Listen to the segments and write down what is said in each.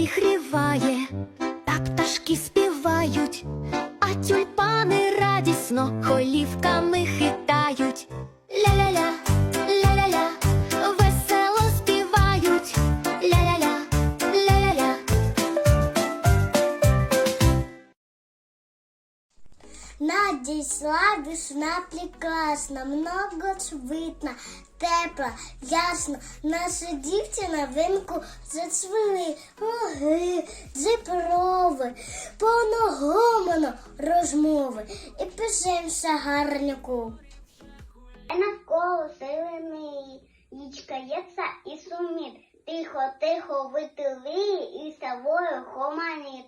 зігріває, та пташки співають, Надійшла весна прекрасна, многоцвітна, тепла, ясна. Наша дівчина винку зацвіли луги, зипрови, повно гомону розмови і пишемося гарнику. Навколо силений, єца і суміт. Тихо, тихо витили і савою хоманіт.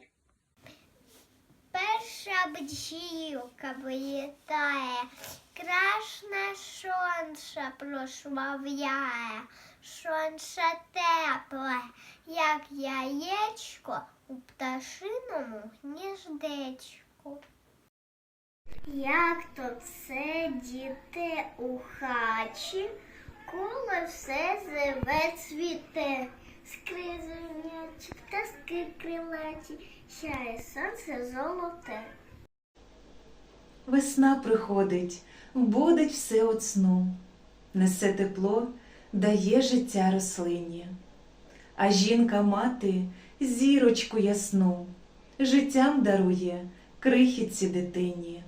Перша бджілка вилітає, крашне сонце прославляє, сонце тепле, як яєчко у пташиному гніздечку. Як тут сидіти у хачі, коли все живе цвіте, скризунять птаски крилаті, сяє сонце золоте. Весна приходить, будить все от сну, несе тепло, дає життя рослині. А жінка-мати зірочку ясну, життям дарує крихітці дитині.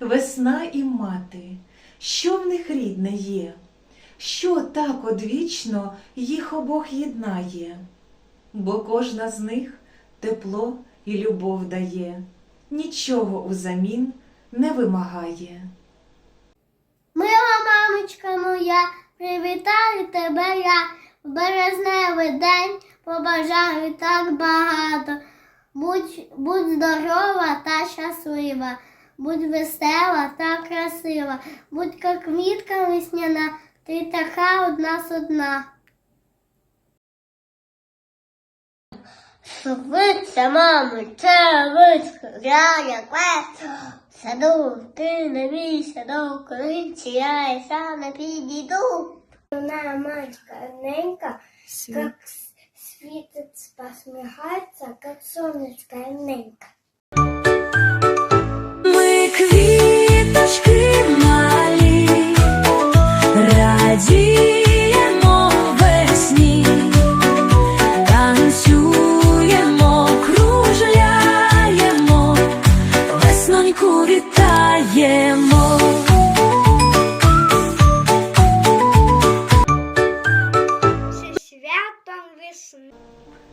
Весна і мати, що в них рідне є, що так одвічно їх обох єднає, бо кожна з них тепло і любов дає, нічого узамін не вимагає. Мила мамочка моя, привітаю тебе я в березневий день побажаю так багато. Будь, будь здорова та щаслива, будь весела та красива, будь як квітка весняна, ти така одна з одна. Швидше, мамо, це вишка, я як Саду, ти не бійся до укриття, я і саме підійду. Вона мачка ненька, как светит, посмехается, как солнышко ненька. Ми квіточки радіємо весні, танцюємо, кружляємо, весноньку вітаємо.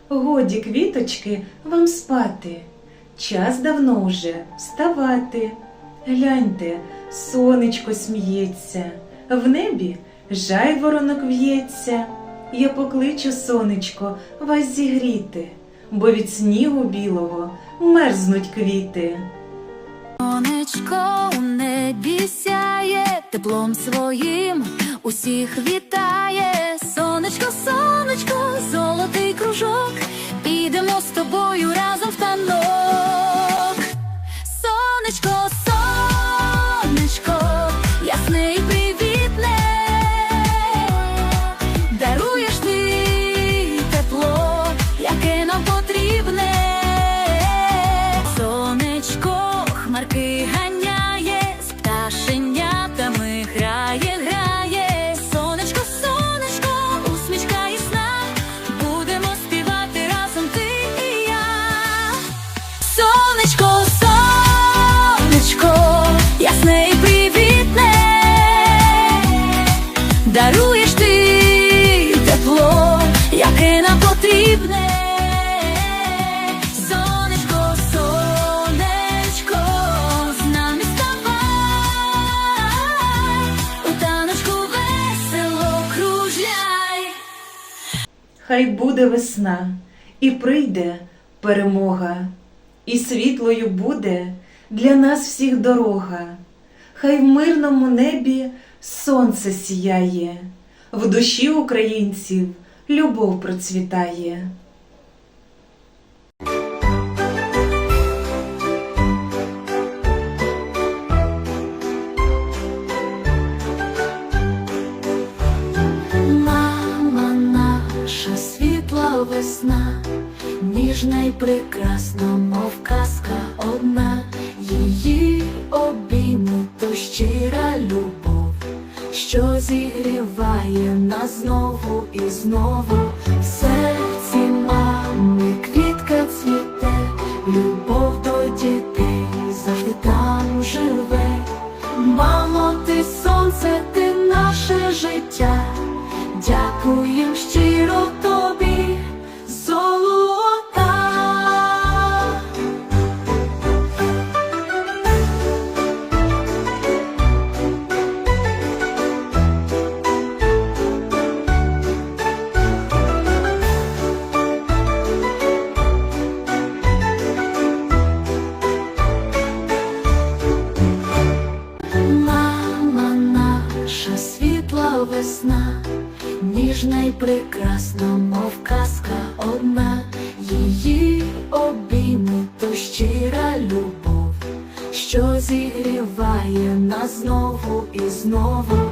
Годі, квіточки, вам спати. Час давно вже вставати. Гляньте, сонечко сміється, в небі жайворонок в'ється. Я покличу, сонечко, вас зігріти, бо від снігу білого мерзнуть квіти. Сонечко у небі сяє, теплом своїм усіх вітає. Сонечко, сонечко, золотий кружок, підемо з тобою разом в танок. Сонечко, Сонечко, сонечко, ясне і привітне, даруєш ти тепло, яке нам потрібне. Сонечко, сонечко, з нами ставай, у таночку весело кружляй. Хай буде весна, і прийде перемога, і світлою буде для нас всіх дорога. Хай в мирному небі сонце сіяє, в душі українців любов процвітає. Мама наша світла весна, ніжна й прекрасна. Зігріває нас знову і знову. прекрасно, мов казка одна, її обійми то щира любов, що зігріває нас знову і знову.